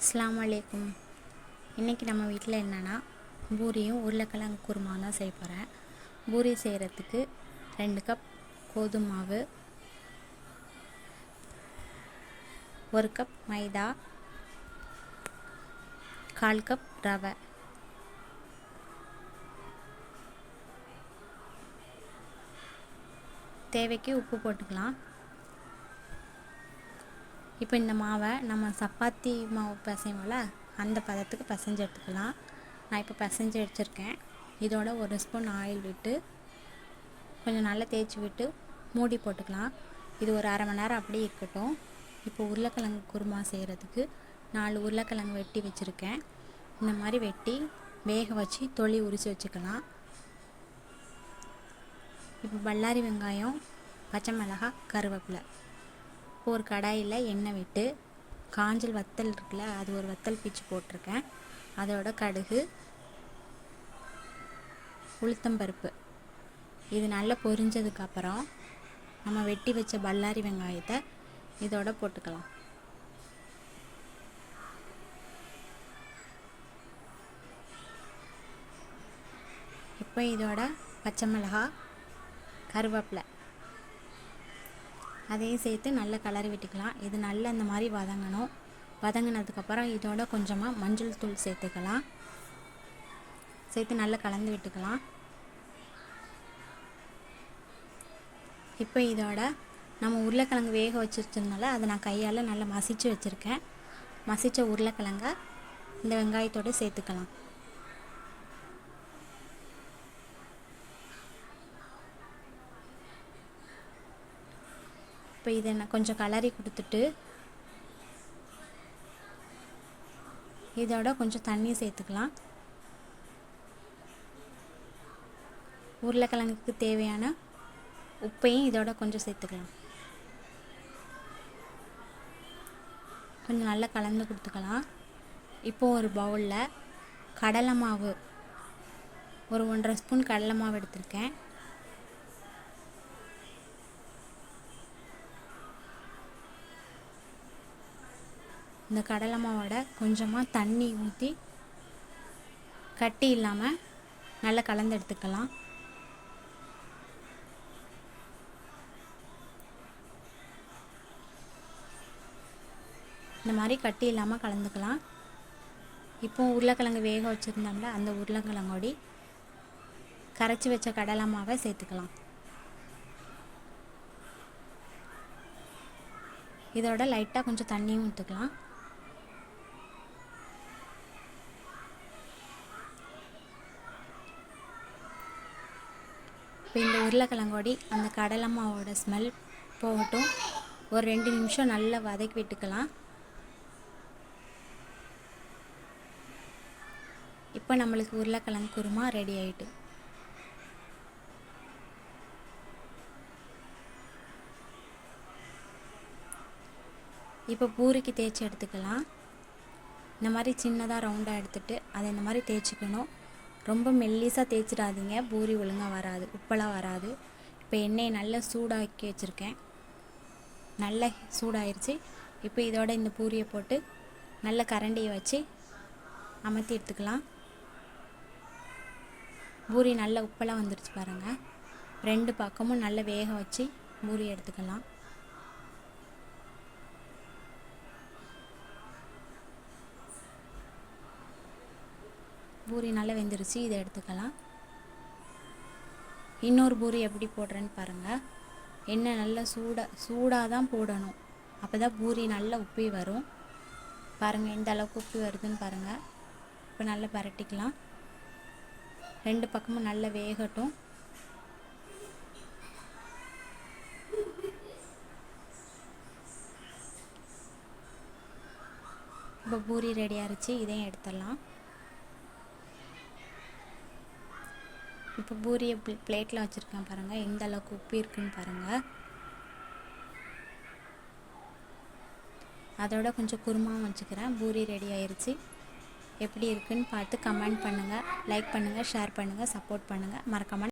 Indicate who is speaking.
Speaker 1: அஸ்லாம் வலைக்கும் இன்றைக்கி நம்ம வீட்டில் என்னென்னா பூரியும் உருளைக்கிழங்கு குருமா தான் செய்ய போகிறேன் பூரி செய்கிறதுக்கு ரெண்டு கப் கோதுமை மாவு ஒரு கப் மைதா கால் கப் ரவை. தேவைக்கு உப்பு போட்டுக்கலாம். இப்போ இந்த மாவை நம்ம சப்பாத்தி மாவு பிசைவோம்ல அந்த பதத்துக்கு பிசைஞ்சு எடுத்துக்கலாம். நான் இப்போ பிசைஞ்சு வச்சுருக்கேன் இதோட ஒரு ஸ்பூன் ஆயில் விட்டு கொஞ்சம் நல்லா தேய்ச்சி விட்டு மூடி போட்டுக்கலாம். இது ஒரு அரை மணி நேரம் அப்படியே இருக்கட்டும். இப்போ உருளைக்கிழங்கு குருமா செய்கிறதுக்கு நாலு உருளைக்கிழங்கு வெட்டி வச்சுருக்கேன். இந்த மாதிரி வெட்டி வேக வச்சு தொளி உரித்து வச்சுக்கலாம். இப்போ பல்லாரி வெங்காயம் பச்சை மிளகாய் கருவேப்பிலை. ஒரு கடாயில் எண்ணெய் விட்டு காஞ்சல் வத்தல் இருக்குல்ல அது ஒரு வத்தல் பிச்சு போட்டிருக்கேன். அதோட கடுகு உளுத்தம்பருப்பு இது நல்லா பொரிஞ்சதுக்கப்புறம் நம்ம வெட்டி வச்ச பல்லாரி வெங்காயத்தை இதோட போட்டுக்கலாம். இப்போ இதோட பச்சை மிளகாய் கருவேப்பிலை. அதையும் சேர்த்து நல்லா கலரி விட்டுக்கலாம். இது நல்லா இந்த மாதிரி வதங்கணும். வதங்கினதுக்கப்புறம் இதோட கொஞ்சமாக மஞ்சள் தூள் சேர்த்துக்கலாம். சேர்த்து நல்லா கலந்து விட்டுக்கலாம். இப்போ இதோட நம்ம உருளைக்கிழங்கு வேக வச்சுருச்சதுனால அதை நான் கையால் நல்லா மசிச்சு வச்சுருக்கேன். மசித்த உருளைக்கிழங்க இந்த வெங்காயத்தோடு சேர்த்துக்கலாம். இப்போ இதை நான் கொஞ்சம் கலரி கொடுத்துட்டு இதோட கொஞ்சம் தண்ணி சேர்த்துக்கலாம். உருளைக்கிழங்குக்கு தேவையான உப்பையும் இதோட கொஞ்சம் சேர்த்துக்கலாம். கொஞ்சம் நல்லா கலந்து கொடுத்துக்கலாம். இப்போது ஒரு பவுலில் கடலை மாவு ஒரு ஒன்றரை ஸ்பூன் கடலை மாவு எடுத்திருக்கேன். இந்த கடலை மாவோட கொஞ்சமாக தண்ணி ஊற்றி கட்டி இல்லாமல் நல்லா கலந்து எடுத்துக்கலாம். இந்த மாதிரி கட்டி இல்லாமல் கலந்துக்கலாம். இப்போ உருளைக்கிழங்கு வேக வச்சுருந்தோம்ல அந்த உருளைக்கிழங்கோடி கரைச்சி வச்ச கடலை மாவை சேர்த்துக்கலாம். இதோட லைட்டாக கொஞ்சம் தண்ணியும் ஊற்றுக்கலாம் இப்போ இந்த உருளைக்கிழங்கோடி அந்த கடலை மாவோட ஸ்மெல் போகட்டும். ஒரு ரெண்டு நிமிஷம் நல்லா வதக்கி விட்டுக்கலாம். இப்போ நம்மளுக்கு உருளைக்கிழங்கு குருமா ரெடி ஆகிட்டு இப்போ பூரிக்கு தேய்ச்சி எடுத்துக்கலாம். இந்த மாதிரி சின்னதாக ரவுண்டாக எடுத்துகிட்டு அதை இந்த மாதிரி தேய்ச்சிக்கணும். ரொம்ப மெல்லிசாக தேய்ச்சிடாதீங்க. பூரி ஒழுங்காக வராது. உப்பெல்லாம் வராது. இப்போ எண்ணெயை நல்லா சூடாக்கி வச்சுருக்கேன். நல்லா சூடாயிருச்சு. இப்போ இதோட இந்த பூரியை போட்டு நல்ல கரண்டியை வச்சு அமர்த்தி எடுத்துக்கலாம். பூரி நல்ல உப்பெல்லாம் வந்துருச்சு பாருங்கள் ரெண்டு பக்கமும் நல்ல வேக வச்சு பூரி எடுத்துக்கலாம். பூரி நல்லா வெந்துருச்சு இதை எடுத்துக்கலாம். இன்னொரு பூரி எப்படி போடுறேன்னு பாருங்கள் எண்ணெய் நல்லா சூடாக சூடாக தான் போடணும். அப்போ தான் பூரி நல்லா உப்பி வரும். பாருங்கள் எந்த அளவுக்கு உப்பி வருதுன்னு பாருங்கள் இப்போ நல்லா பரட்டிக்கலாம். ரெண்டு பக்கமும் நல்லா வேகட்டும். இப்போ பூரி ரெடி ஆகிடுச்சு இதையும் எடுத்துடலாம். இப்போ பூரியை பிளேட்டில் வச்சுருக்கேன் பாருங்கள் எந்த அளவுக்கு உப்பு இருக்குன்னு பாருங்கள் அதோட கொஞ்சம் குருமாவும் வச்சுக்கிறேன். பூரி ரெடி ஆயிடுச்சு எப்படி இருக்குன்னு பார்த்து கமெண்ட் பண்ணுங்கள் லைக் பண்ணுங்கள் ஷேர் பண்ணுங்கள் சப்போர்ட் பண்ணுங்கள் மறக்காமல்